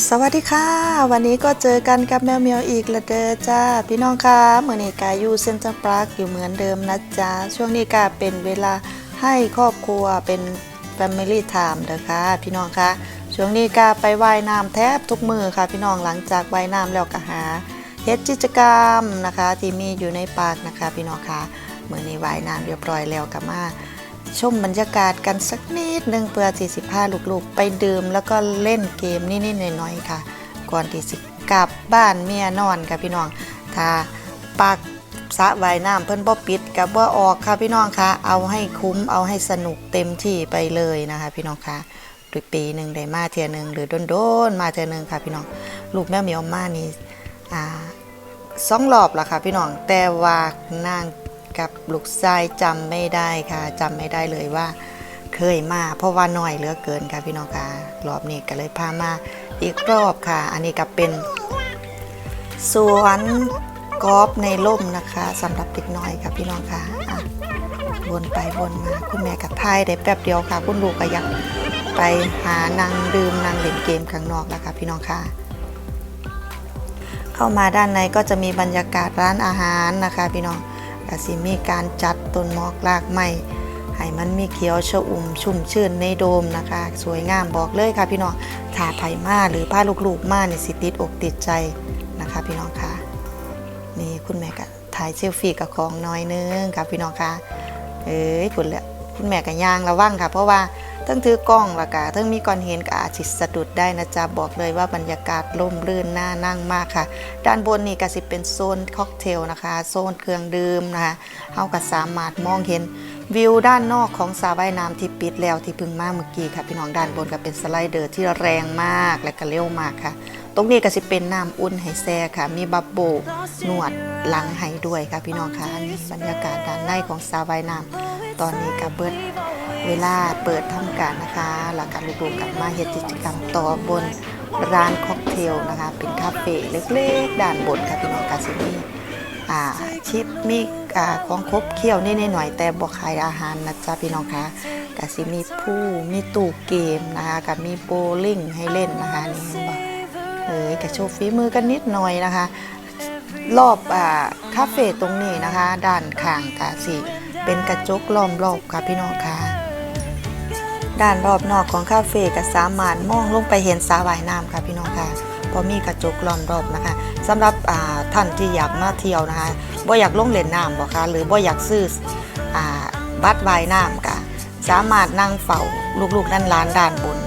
สวัสดีค่ะ วันนี้ก็เจอกันกับแมวเมียวอีกละเด้อจ้าพี่น้องค่ะเมื่อนี้กาอยู่เซนทรัลพาร์คอยู่เหมือนเดิมนะจ๊ะช่วงนี้กาเป็นเวลาให้ครอบครัวเป็น Family Time เด้อค่ะ พี่น้องค่ะช่วงนี้กาไปว่ายน้ำแทบทุกมือค่ะ พี่น้องหลังจากว่ายน้ำแล้วก็หาเฮ็ดกิจกรรมนะคะ ที่มีอยู่ในปากนะคะ พี่น้องค่ะเมื่อนี้ว่ายน้ำเรียบร้อยแล้วก็มา ชมบรรยากาศกันสักนิดหนึ่งเพื่อที่สิพาลูกๆ ไปดื่มแล้วก็เล่นเกมนิดๆหน่อยๆค่ะ ก่อนที่สิกลับบ้านเมียนอนค่ะพี่น้องถ้าปากสระวายน้ำเพิ่นบ่ปิดกับบ่ออกค่ะพี่น้องค่ะเอาให้คุ้มเอาให้สนุกเต็มที่ไปเลยนะคะ พี่น้องค่ะโดยปีหนึ่งได้มาเทื่อหนึ่งหรือโดนๆมาเทื่อหนึ่งค่ะ พี่น้องลูกแม่เหมียวมานี่อ่าสองรอบล้วค่ะ พี่น้องแต่ว่านาง กับลูกชายจำไม่ได้ค่ะจำไม่ได้เลยว่า เคยมาเพราะว่าน้อยเหลือเกินค่ะพี่น้องค่ะรอบนี้ก็เลยพามาอีกรอบค่ะ อันนี้ก็เป็นสวนกอล์ฟในร่มนะคะสำหรับเด็กน้อยค่ะพี่น้องค่ะวนไปวนมาคุณแม่กับทายได้แป๊บเดียวค่ะ คุณลูกก็ยากไปหานางดื่มนางเล่นเกมข้างนอกแล้วค่ะพี่น้องค่ะ เข้ามาด้านในก็จะมีบรรยากาศร้านอาหารนะคะ พี่น้อง ก็สิมีการจัดต้นมอกลากไม้ให้มันมีเขียวชอุ่มชุ่มชื่นในโดมนะคะ สวยงามบอกเลยค่ะพี่น้องถ้าไผมาหรือผ้าลูกๆมาเนี่ยสิติดอกติดใจนะคะ พี่น้องค่ะนี่คุณแม่ก็ถ่ายเซลฟี่กับของน้อยนึงค่ะพี่น้องค่ะเอ้ยคุณแหละคุณแม่กับยางระวังค่ะ เพราะว่า ทั้งถือกล้องละกะทั้งมีก่อนเห็นก็อาจสิสะดุดได้นะจ๊ะบอกเลยว่าบรรยากาศร่มรื่นน่านั่งมากค่ะ ด้านบนนี่ก็สิเป็นโซนค็อกเทลนะคะโซนเครื่องดื่มนะคะเฮาก็สามารถมองเห็นวิวด้านนอกของสระว่ายน้ำที่ปิดแล้วที่พึ่งมาเมื่อกี้ค่ะพี่น้องด้านบนก็เป็นสไลเดอร์ที่แรงมากและก็เร็วมากค่ะ ตรงนี้ก็สิเป็นน้ำอุ่นให้แซ่ค่ะ มีบับโบนวดหลังให้ด้วยค่ะพี่น้องค่ะนี่บรรยากาศด้านในของสระว่ายน้ำตอนนี้ก็เบิด เวลาเปิดทำการนะคะแล้วก็ลูกๆกลับมาเฮ็ดกิจกรรมต่อบนร้านค็อกเทลนะคะ เป็นคาเฟ่เล็กๆ ด้านบนค่ะพี่น้องกาซิมีอ่าชิปมีอ่าของครบเคี่ยวนิดหน่อยแต่บ่ขายอาหารนะจ๊ะพี่น้องคะกาซิมีผู้มีตู้เกมนะคะกับมีโบลิ่งให้เล่นนะคะนี่เห็นบ่เอ้ยกระโชว์ฝีมือกันนิดหน่อยนะคะ รอบอ่าคาเฟ่ตรงนี้นะคะ ด้านข้างกะสิเป็นกระจกล้อมรอบค่ะพี่น้องค่ะ ด้านรอบนอกของคาเฟ่ก็สามารถมองลงไปเห็นสระว่ายน้ำค่ะพี่น้องค่ะเพราะมีกระจกล้อมรอบนะคะสำหรับท่านที่อยากมาเที่ยวนะคะบ่อยากลงเล่นน้ำบ่คะหรือบ่อยากซื้ออบัตรวายน้ำก็สามารถนั่งเฝ้าลูกๆด้านร้านด้านบน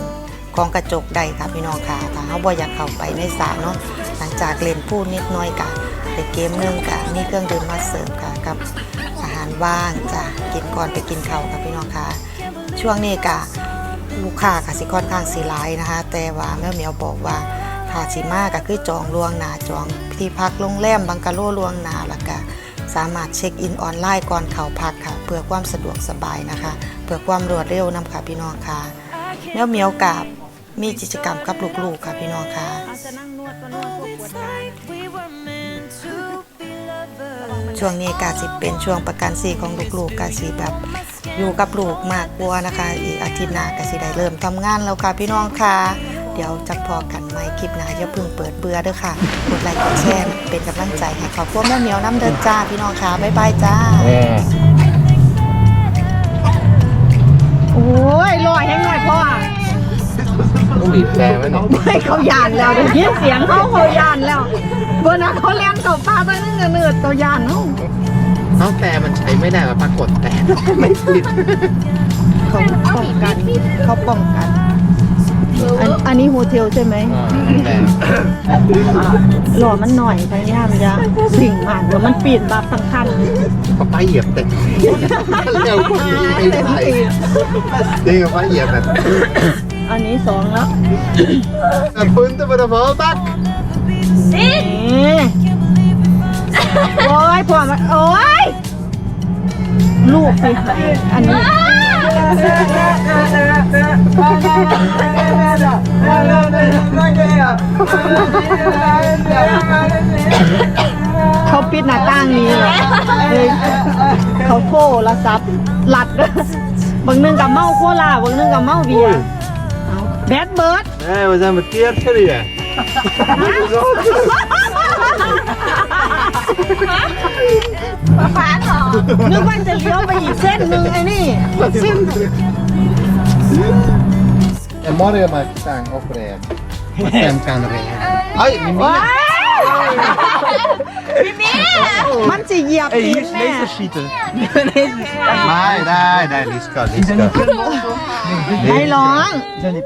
ของกระจกได้ค่ะพี่น้องค่ะถ้าเขาบ่อยากเข้าไปในสระเนาะหลังจากเล่นพูดนิดน้อยกะไปเกมหนึงกะมีเครื่องดื่มมาเสร์ฟค่ะกับอาหารว่างจ้ะกินก่อนไปกินเขาค่ะพี่น้องค่ะ ช่วงนี้กะลูกค้าค่ะสิค่อนข้างสีหลายนะคะ แต่ว่าแม่เหมียวบอกว่าถ้าสิมาก็คือจองล่วงหน้าจองที่พักโรงแรมบังกะโลล่วงหน้าแล้วก็สามารถเช็คอินออนไลน์ก่อนเข้าพักค่ะ เพื่อความสะดวกสบายนะคะ เพื่อความรวดเร็วนำค่ะพี่น้องค่ะแมวเหมียวกับมีกิจกรรมกับลูกๆค่ะพี่น้องค่ะช่วงนี้กาสิเป็นช่วงประกันสีของลูกๆกาสิแบบ อยู่กับลูกมากกว่านะคะ อีกอาทิตย์หน้ากาสิได้เริ่มทำงานแล้วค่ะพี่น้องค่ะ เดี๋ยวจะพอกันใหม่คลิปหน้าอย่าเพิ่งเปิดเบื่อเด้อค่ะกดไลค์กดแชร์เป็นกำลังใจให้ขอบคุณแม่เหมียวน้ำเดินจ้าพี่น้องค่ะบ๊ายบายจ้าโอ้ยลอยให้หน่อยพ่อต้องบีบแต่ไว้หน่อยไม่เขายานแล้วได้ยินเสียงเขาเขายานแล้วเบอร์นะเขาเลี้ยงเขาป้าตั้งนึงเนืดตัวยานเนาะ เอาแต่มันใช้ไม่ได้มาปรากฏแต่ไม่ติดเขาป้องกันเขาป้องกัน อันอันนี้โฮเทลใช่ไหมแต่หล่อมันหน่อยพยายามจะสิ่งมากเดี๋ยวมันปีนบับทั้งคันก็ไปเหยียบแต่เร็วกว่านี้ไม่ได้จริงกับไปเหยียบแบบอันนี้สองแล้วคุณจะมาทำอะไรบักนี่ โอ้ยพ่อมาโอ้ยลูกสิให้อันนี้เขาปิดหน้าต่างนี้เหรอเอ้ยเขาโทรศัพท์หลัดบางนึงกับเมาโคลาบางนึงกับเมาเบียร์เอาแบดเบิร์ด Nej, vad är det med det till det? นึกว่าจะเลี้ยวไปอีกเส้นหนึ่งไอ้นี่เส้น En morgen maak ik tang opreden. Maar Sam kan rijden. Ai, Mimi. มันจะเหยียบ Hey, ตี hier น is แม่ laserschieten. Nee, nee, nee, Liska, Liska. ให้ร้อง Zijn die